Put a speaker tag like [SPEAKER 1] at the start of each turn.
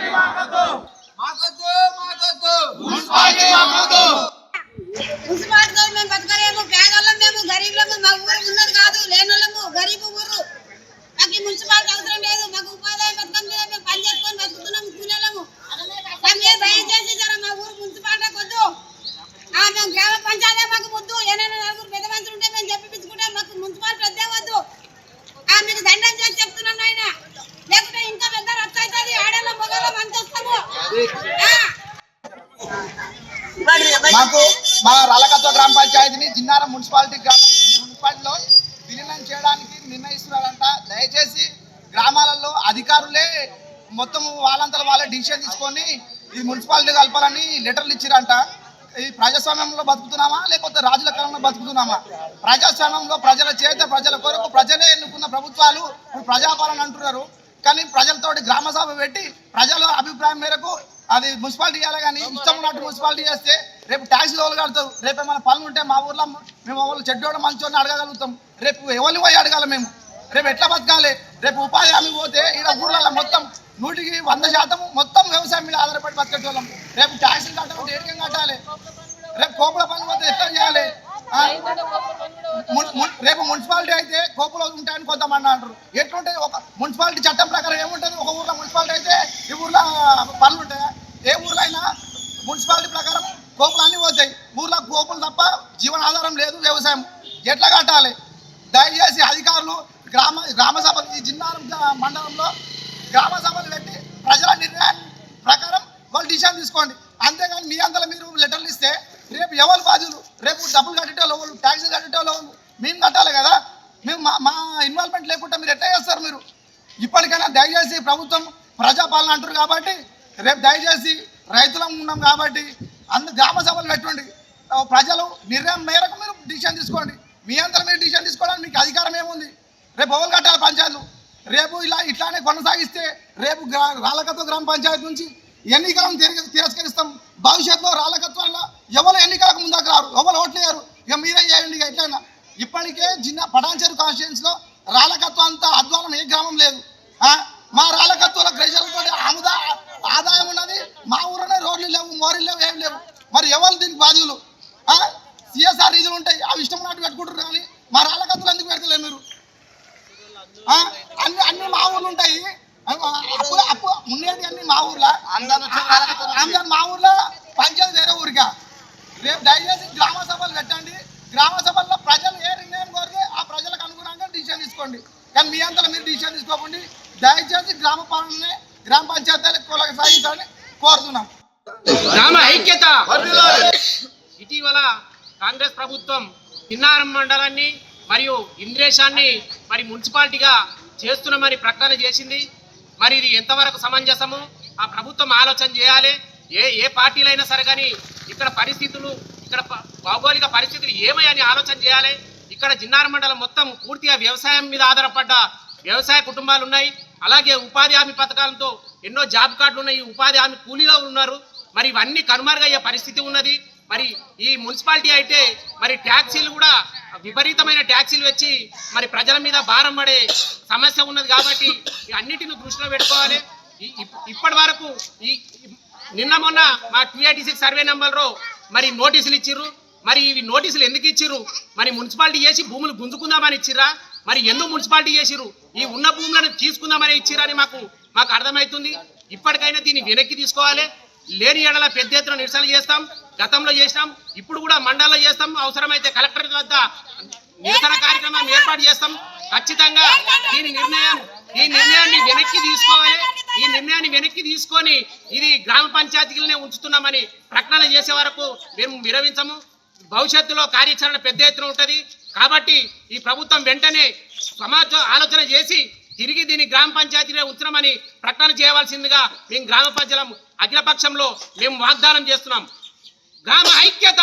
[SPEAKER 1] Desembargador! Jinnaram municipality గ్రామం మున్సిపాలిటీలో విలీనం చేయడానికి నిర్ణయిస్తున్నారంట. దయచేసి గ్రామాలలో అధికారులే మొత్తం వాళ్ళంతా వాళ్ళే డిసిషన్ తీసుకొని ఈ మున్సిపాలిటీ కలపాలని లెటర్లు ఇచ్చిరంట. ఈ ప్రజాస్వామ్యంలో బతుకుతున్నామా? లేకపోతే రాజుల కాలంలో బతుకుతున్నామా? ప్రజాస్వామ్యంలో ప్రజల చేత ప్రజల కొరకు ప్రజలే ఎన్నుకున్న ప్రభుత్వాలు ప్రజాపాలన అంటున్నారు. కానీ ప్రజలతోటి గ్రామ సభ పెట్టి ప్రజల అభిప్రాయం మేరకు అది మున్సిపాలిటీ చేయాలి కానీ ఇష్టం ఉన్నట్టు మున్సిపాలిటీ చేస్తే రేపు ట్యాక్స్ వాళ్ళు కడతారు. రేపు ఏమైనా పనులు ఉంటే మా ఊర్లో మేము వాళ్ళు చెడ్డోడు మంచోని అడగగలుగుతాం. రేపు ఎవరిని పోయి అడగాలి మేము? రేపు ఎట్లా బతకాలి? రేపు ఉపాధి హామీ పోతే ఇక్కడ ఊర్లలో మొత్తం నూటికి వంద శాతం మొత్తం వ్యవసాయం మీద ఆధారపడి బతికేటోళ్ళం. రేపు ట్యాక్సీలు కట్టాలంటే ఏడికం కట్టాలి? రేపు కోపుల పని పోతే ఎట్లా చేయాలి? రేపు మున్సిపాలిటీ అయితే కోపులో ఉంటాయని కొంతమంది అంటారు. ఎట్లుంటుంది ఒక మున్సిపాలిటీ చట్టం ప్రకారం ఏముంటుంది? ఒక ఊర్లో మున్సిపాలిటీ అయితే ఈ ఊర్లో పనులు ఉంటాయా ఏ ఊర్లో అయినా మున్సిపాలిటీ ప్రకారం కోపులు అన్నీ పోతాయి ఊర్లో కోపులు తప్ప జీవనాధారం లేదు వ్యవసాయం ఎట్లా కట్టాలి? దయచేసి అధికారులు గ్రామ గ్రామ సభలు ఈ జిన్నారం మండలంలో గ్రామ సభలు పెట్టి ప్రజల నిర్ణయం ప్రకారం వాళ్ళు డిసిషన్ తీసుకోండి. అంతేగాని మీ అంతలో మీరు లెటర్లు ఇస్తే రేపు ఎవరు బాధ్యులు? రేపు డబ్బులు కట్టేటోళ్ళు వాళ్ళు ట్యాక్సీలు కట్టేటోళ్ళు మేము కట్టాలి కదా? మేము మా మా ఇన్వాల్వ్మెంట్ లేకుండా మీరు ఎట్లా చేస్తారు మీరు? ఇప్పటికైనా దయచేసి ప్రభుత్వం ప్రజాపాలన అంటారు కాబట్టి రేపు దయచేసి రైతులం ఉన్నాం కాబట్టి అందు గ్రామ సభలు పెట్టండి ప్రజలు నిర్ణయం మేరకు మీరు డిసిషన్ తీసుకోండి. మీ అంతా మీరు డిసిషన్ తీసుకోవడానికి మీకు అధికారం ఏముంది? రేపు ఎవరు కట్టాలి పంచాయతీలు. రేపు ఇలా ఇట్లానే కొనసాగిస్తే రేపు గ్రా- రాళ్ళకత్వ గ్రామ పంచాయతీ నుంచి ఎన్నికలను తిరిగి తిరస్కరిస్తాం. భవిష్యత్తులో రాళ్ళకత్వంలో ఎవరు ఎన్నికలకు ముందుకు రారు? ఎవరు ఓట్లేయరు? ఇక మీరే చేయండి ఇక ఎట్లయినా. ఇప్పటికే చిన్న పటాన్చేరు కాన్స్టిట్యున్సీలో రాళ్ళకత్వం అంత అధ్వానం ఏ గ్రామం లేదు. మా రాళ్ళకత్వంలో ప్రజలతో ఆముదా ఆదాయం ఉన్నది. మా ఊరిలోనే రోడ్లు లేవు మోరీలు లేవు ఏం లేవు. మరి ఎవరు దీనికి బాధ్యులు? సిఎస్ఆర్ నిధులు ఉంటాయి. అవి ఇష్టం ఉన్నట్టు పెట్టుకుంటారు కానీ మా రాళ్ళకత్తులు ఎందుకు పెడతలేరు మీరు? అన్ని అన్ని మా ఊర్లు ఉంటాయి. అప్పు ఉండేది అన్ని మా ఊర్లో? అందరు మా ఊర్లో? పంచాయతీ వేరే ఊరికా? రేపు దయచేసి గ్రామ సభలు పెట్టండి. గ్రామ సభల్లో ప్రజలు ఏ నిర్ణయం కోరితే ఆ ప్రజలకు అనుగుణంగా డిసిషన్ తీసుకోండి. కానీ మీ అంతలో మీరు డిసిషన్ తీసుకోకండి. దయచేసి గ్రామ పాలనని గ్రామ పంచాయతీలకు కొనసాగించాలని కోరుతున్నాం.
[SPEAKER 2] గ్రామ ఐక్యత. ఇటీవల కాంగ్రెస్ ప్రభుత్వం చిన్నారం మండలాన్ని మరియు ఇంద్రేశాన్ని మరి మున్సిపాలిటీగా చేస్తున్నామని ప్రకటన చేసింది. మరి ఇది ఎంతవరకు సమంజసము? ఆ ప్రభుత్వం ఆలోచన చేయాలి. ఏ ఏ పార్టీలైనా సరే కానీ ఇక్కడ పరిస్థితులు ఇక్కడ భౌగోళిక పరిస్థితులు ఏమయ్యని ఆలోచన చేయాలి. ఇక్కడ జిన్నార మండలం మొత్తం పూర్తిగా వ్యవసాయం మీద ఆధారపడ్డ వ్యవసాయ కుటుంబాలు ఉన్నాయి. అలాగే ఉపాధి హామీ పథకాలతో ఎన్నో జాబ్ కార్డులు ఉన్నాయి. ఉపాధి హామీ కూలీలో ఉన్నారు. మరి ఇవన్నీ కనుమరుగయ్యే పరిస్థితి ఉన్నది. మరి ఈ మున్సిపాలిటీ అయితే మరి ట్యాక్సీలు కూడా విపరీతమైన ట్యాక్సీలు వచ్చి మరి ప్రజల మీద భారం పడే సమస్య ఉన్నది కాబట్టి అన్నిటిని దృష్టిలో పెట్టుకోవాలి. ఇప్పటి వరకు ఈ నిన్న మొన్న మా టూ సర్వే నెంబర్లో మరి నోటీసులు ఇచ్చిర్రు. మరి ఇవి నోటీసులు ఎందుకు ఇచ్చిర్రు? మరి మున్సిపాలిటీ చేసి భూములు గుంజుకుందామని ఇచ్చిర్రా? మరి ఎందుకు మున్సిపాలిటీ చేసిర్రు? ఈ ఉన్న భూములను తీసుకుందామని ఇచ్చిర్రని మాకు మాకు అర్థమవుతుంది. ఇప్పటికైనా దీన్ని వెనక్కి తీసుకోవాలి. లేని ఎడల పెద్ద ఎత్తున నిరసన చేస్తాం. గతంలో చేసినాం ఇప్పుడు కూడా మండలంలో చేస్తాం అవసరమైతే కలెక్టర్ వద్ద నిరసన కార్యక్రమం ఏర్పాటు చేస్తాం. ఖచ్చితంగా దీని నిర్ణయం ఈ నిర్ణయాన్ని వెనక్కి తీసుకోవాలి. ఈ నిర్ణయాన్ని వెనక్కి తీసుకొని ఇది గ్రామ పంచాయతీలనే ఉంచుతున్నామని ప్రకటన చేసే వరకు మేము విరమించము. భవిష్యత్తులో కార్యాచరణ పెద్ద ఎత్తున ఉంటుంది. కాబట్టి ఈ ప్రభుత్వం వెంటనే సమాజ ఆలోచన చేసి తిరిగి దీన్ని గ్రామ పంచాయతీలో ఉంచడమని ప్రకటన చేయవలసిందిగా మేము గ్రామ ప్రజలం అఖిలపక్షంలో మేము వాగ్దానం చేస్తున్నాం. గ్రామ ఐక్యత.